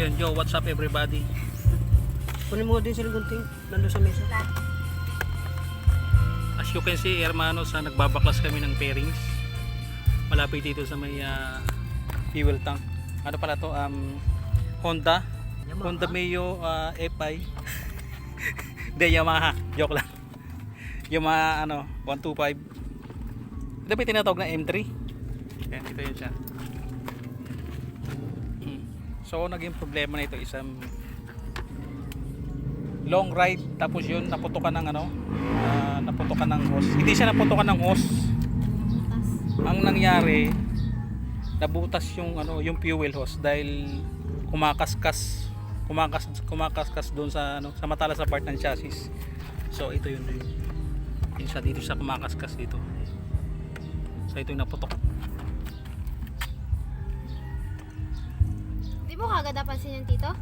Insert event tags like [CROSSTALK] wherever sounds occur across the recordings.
yun, yo, what's up everybody? Kunin mo din sila gunting. Nandun sa mesa. As you can see, hermanos, ah, nagbabaklas kami ng pairings. Malapit dito sa may ah, fuel tank. Ano pala to? Um, Honda. Yamaha. Honda Mio ah, FI. [LAUGHS] Hindi, Yamaha. Joke lang. Yamaha, ano, 125. Ito ba tinatawag na M3? Ayan, ito yun siya. So, naging problema na ito isang long ride tapos yun naputukan ng ano ah, naputukan ng hose hindi siya naputukan ng hose ang nangyari nabutas yung ano yung fuel hose dahil kumakaskas kumakas kumakaskas doon sa ano sa matalas na part ng chassis. So ito yun yun. Yun siya dito siya kumakaskas dito. So ito yung naputok mo kagad napansin yung tito?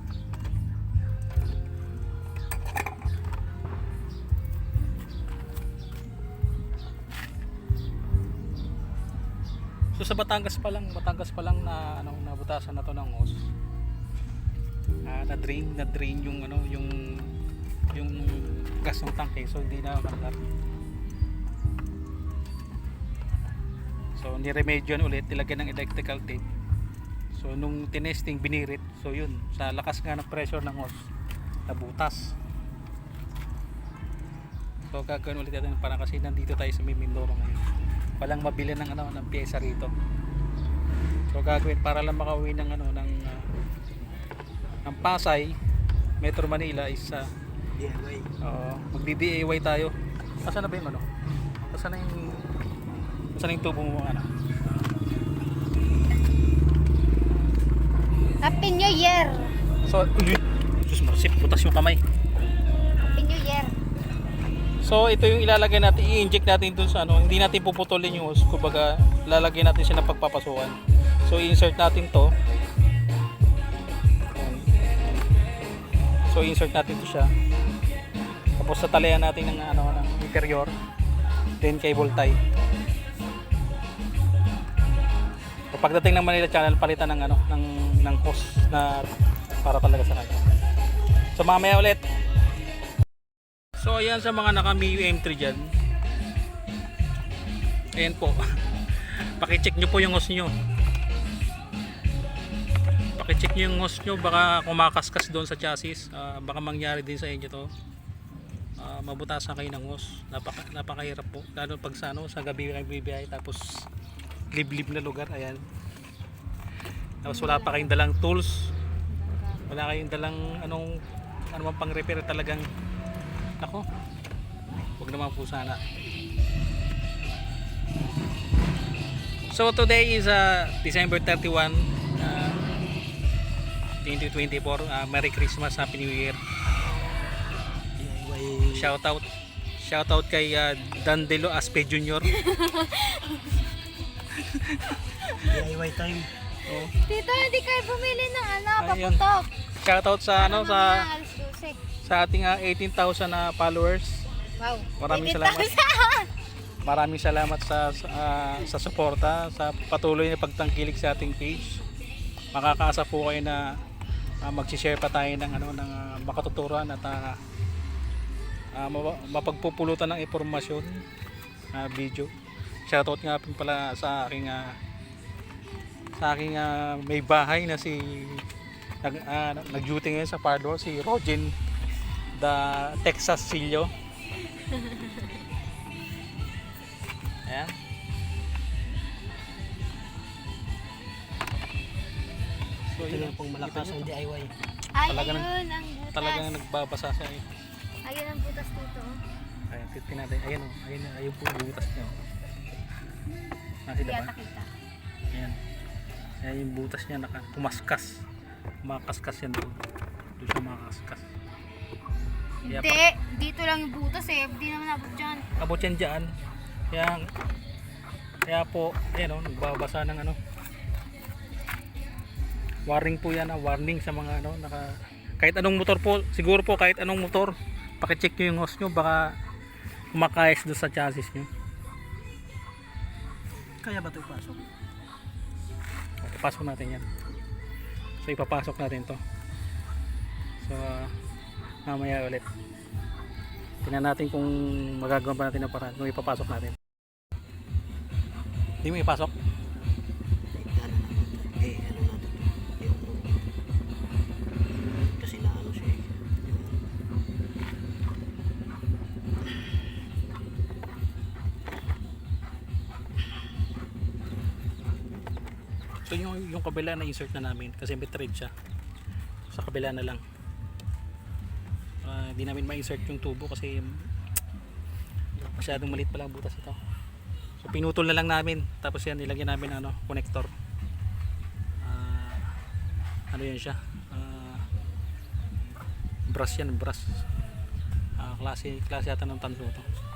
So sa Batangas pa lang, Batangas pa lang na ano nabutasan na to ng hose. Ah, na drain, na drain yung ano, yung yung gas ng tanke so hindi na malar. So ni-remedyoan ulit, nilagyan ng electrical tape. So nung tinesting binirit, so yun, sa lakas nga ng pressure ng hose, nabutas. So gagawin ulit natin parang kasi nandito tayo sa Mindoro ngayon. Walang mabili ng ano ng pyesa rito. So gagawin para lang makauwi ng ano ng ah, ng Pasay, Metro Manila is uh, DIY. Oo, magdi-DIY tayo. Asan na ba yung ano? Asan na yung Asan na yung tubo mo ano? Happy New Year! So, uy, Diyos marsip, butas yung kamay. Happy New Year! So, ito yung ilalagay natin, i-inject natin dun sa ano, hindi natin puputulin yung hose, kumbaga, lalagay natin siya ng pagpapasukan. So, insert natin to. So, insert natin to siya. Tapos, tatalayan natin ng ano, ng interior. Then, cable tie. So, pagdating ng Manila Channel, palitan ng ano, ng ng hose na para talaga sa kanya. So, mamaya ulit. So ayan sa mga naka Miu M3 dyan. Ayan po. [LAUGHS] Pakicheck nyo po yung hose nyo. Pakicheck nyo yung hose nyo. Baka kumakaskas doon sa chassis. Ah, baka mangyari din sa inyo to. Ah, mabutasan kayo ng hose. Napaka, napakahirap po. Lalo pag sa, ano, sa gabi kayo bibiyay. Tapos liblib na lugar. Ayan. Tapos wala pa kayong dalang tools. Wala kayong dalang anong ano man pang repair talagang ako, wag naman po sana. So today is uh, December 31, uh, 2024. Uh, Merry Christmas, Happy New Year. Shout out. Shout out kay uh, Dandelo Aspe Jr. [LAUGHS] DIY time. Oh. Tito, hindi kayo bumili ng ano, Ayun. paputok. Shout out sa ano sa mga alas 12? sa ating uh, 18,000 na followers. Wow. Maraming 18,000. salamat. Maraming salamat sa sa, ah, sa suporta, sa patuloy na pagtangkilik sa ating page. Makakaasa po kayo na uh, mag-share pa tayo ng ano ng ah, makatuturan at ah, ah, ma- mapagpupulutan ng impormasyon na video. Shoutout nga po pala sa aking ah, sa aking ah, may bahay na si nag ah, nag-duty ngayon sa Pardo si Rogen the Texas Silio. [LAUGHS] Ayan. So, yun. lang pong malakas ang DIY. Ay, Talaga ayun, ang butas. Talagang nagbabasa siya eh. Ayun ang butas dito. Ayan, titin natin. Ayan o. Ayan, ayun po yung butas niya. oh. Nakita Hindi ba? ata kita. Ayan. Ayan yung butas niya. Naka, kumaskas. Kumakaskas yan doon. Doon siya makakaskas. Kaya Hindi, dito lang yung butas eh. Hindi naman abot dyan. abot yan dyan. Kaya, kaya po, ayan o, nagbabasa ng ano. Warning po yan, ah, warning sa mga ano, naka, kahit anong motor po, siguro po kahit anong motor, pakicheck nyo yung hose nyo, baka kumakayas doon sa chassis nyo. Kaya ba ito ipasok? Ipasok natin yan. So ipapasok natin to. So, mamaya ulit. Tingnan natin kung magagawa pa natin ang paraan kung ipapasok natin. Hindi mo ipasok? So yung, yung kabila na insert na namin kasi may thread siya. Sa kabila na lang. Ah, Hindi namin ma-insert yung tubo kasi masyadong maliit pala butas ito. So pinutol na lang namin tapos yan nilagyan namin ano, connector. Ah, ano yan siya? Ah, brush yan, brush. Ah, klase, klase yata ng tanso to.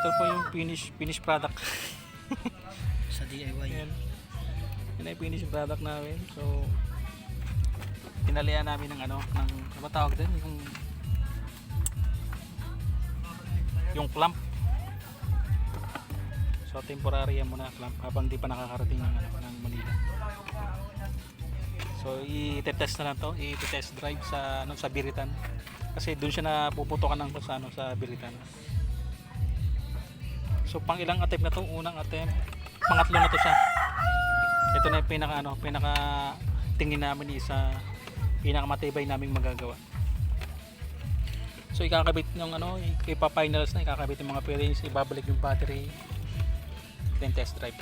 Ito po yung finish finish product. [LAUGHS] Sa DIY. Yan. Yan ay finish product namin. So, tinalian namin ng ano, ng, ano tawag din? Yung, yung clamp. So, temporary yan muna clamp habang di pa nakakarating ng, ano, ng Manila. So, i-test na lang to, i-test drive sa ano sa Biritan. Kasi doon siya napuputokan ng sa ano sa Biritan. So, pang ilang attempt na to? Unang attempt, pangatlo na to siya. Ito na yung pinaka ano, pinaka tingin namin isa pinakamatibay naming magagawa. So ikakabit yung ano, ipa-finals na ikakabit yung mga pairings, ibabalik yung battery, then test drive.